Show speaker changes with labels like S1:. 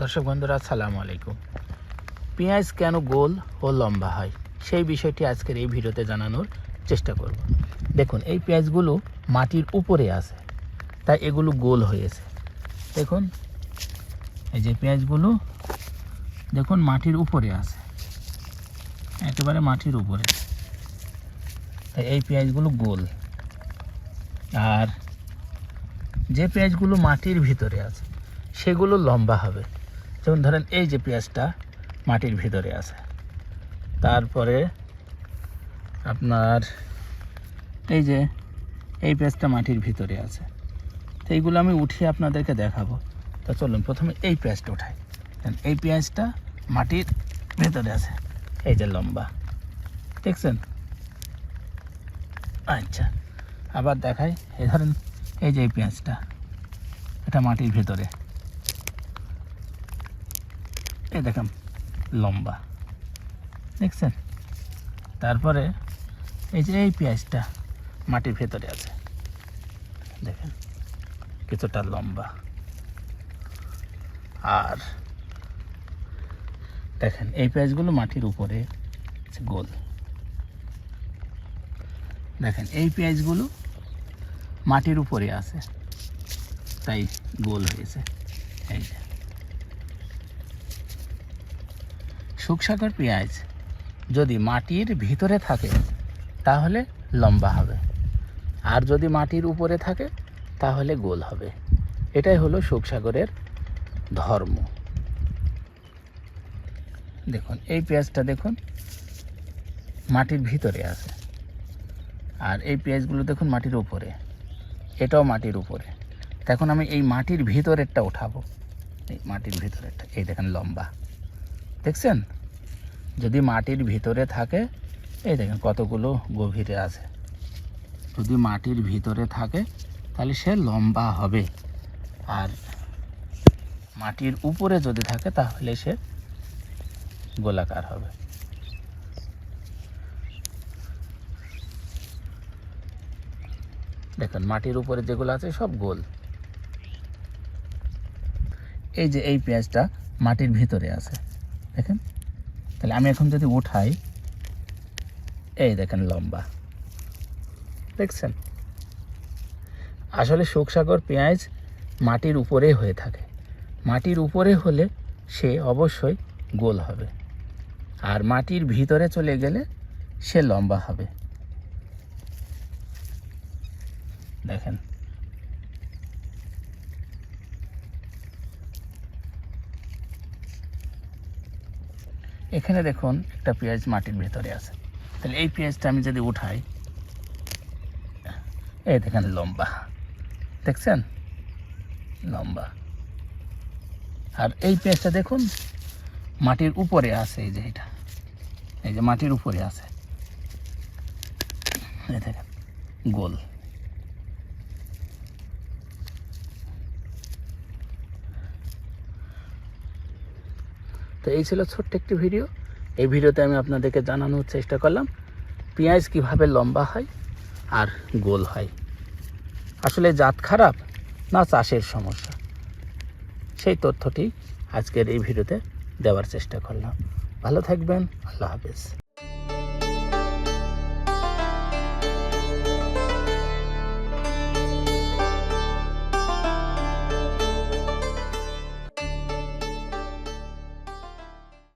S1: দর্শক বন্ধুরা, আসসালামু আলাইকুম। পেঁয়াজ কেন গোল ও লম্বা হয়, সেই বিষয়টি আজকের এই ভিডিওতে জানানোর চেষ্টা করব। দেখুন, এই পেঁয়াজগুলো মাটির উপরে আছে, তাই এগুলো গোল হয়েছে। দেখুন, এই যে পেঁয়াজগুলো, দেখুন, মাটির উপরে আছে, একেবারে মাটির উপরে। তাই এই পেঁয়াজগুলো গোল। আর যে পেঁয়াজগুলো মাটির ভিতরে আছে, সেগুলো লম্বা হবে। যেমন ধরেন এই যে পেঁয়াজটা মাটির ভিতরে আছে, তারপরে আপনার এই যে এই পেঁয়াজটা মাটির ভিতরে আছে, তো এইগুলো আমি উঠিয়ে আপনাদেরকে দেখাবো। তো চলুন, প্রথমে এই পেঁয়াজটা উঠাই। এই পেঁয়াজটা মাটির ভেতরে আছে, এই যে লম্বা। দেখছেন? আচ্ছা আবার দেখাই। এই ধরেন, এই যে এই পেঁয়াজটা, এটা মাটির ভেতরে। এই দেখেন, লম্বা। দেখছেন? তারপরে এই যে এই পেঁয়াজটা মাটির ভেতরে আছে। দেখেন, কিছুটা লম্বা। আর দেখেন, এই পেঁয়াজগুলো মাটির উপরে গোল। দেখেন, এই পেঁয়াজগুলো মাটির উপরে আছে, তাই গোল হয়েছে। এই যে। শুকসাগর পেঁয়াজ যদি মাটির ভিতরে থাকে, তাহলে লম্বা হবে। আর যদি মাটির উপরে থাকে, তাহলে গোল হবে। এটাই হলো শুকসাগরের ধর্ম। দেখুন, এই পেঁয়াজটা দেখুন, মাটির ভিতরে আছে। আর এই পেঁয়াজগুলো দেখুন মাটির উপরে। এটাও মাটির উপরে। এখন আমি এই মাটির ভিতরেরটা উঠাবো। এই মাটির ভিতরেরটা, এই দেখেন লম্বা। দেখছেন? যদি মাটির ভিতরে থাকে, এই দেখেন কতগুলো গভীরে আছে। যদি মাটির ভিতরে থাকে, তাহলে সে লম্বা হবে। আর মাটির উপরে যদি থাকে, তাহলে সে গোলাকার হবে। দেখেন, মাটির উপরে যেগুলো আছে, সব গোল। এই যে এই পেঁয়াজটা মাটির ভিতরে আছে। দেখেন? তাহলে আমি এখন যদি উঠাই, এই দেখেন লম্বা। দেখছেন? আসলে শুকসাগর পেঁয়াজ মাটির উপরে হয়ে থাকে। মাটির উপরে হলে সে অবশ্যই গোল হবে। আর মাটির ভিতরে চলে গেলে সে লম্বা হবে। দেখেন? এখানে দেখুন একটা পেঁয়াজ মাটির ভেতরে আছে। তাহলে এই পেঁয়াজটা আমি যদি উঠাই, এই দেখেন লম্বা, দেখছেন? লম্বা। আর এই পেঁয়াজটা দেখুন, মাটির উপরে আছে এই যে এটা, এই যে মাটির উপরে আছে। দেখেন, গোল। তো এই ছিল ছোট্ট একটি ভিডিও। এই ভিডিওতে আমি আপনাদেরকে জানানোর চেষ্টা করলাম, পেঁয়াজ কীভাবে লম্বা হয় আর গোল হয়। আসলে জাত খারাপ না চাষের সমস্যা? সেই তথ্যটি আজকের এই ভিডিওতে দেওয়ার চেষ্টা করলাম। ভালো থাকবেন, আল্লাহ হাফেজ।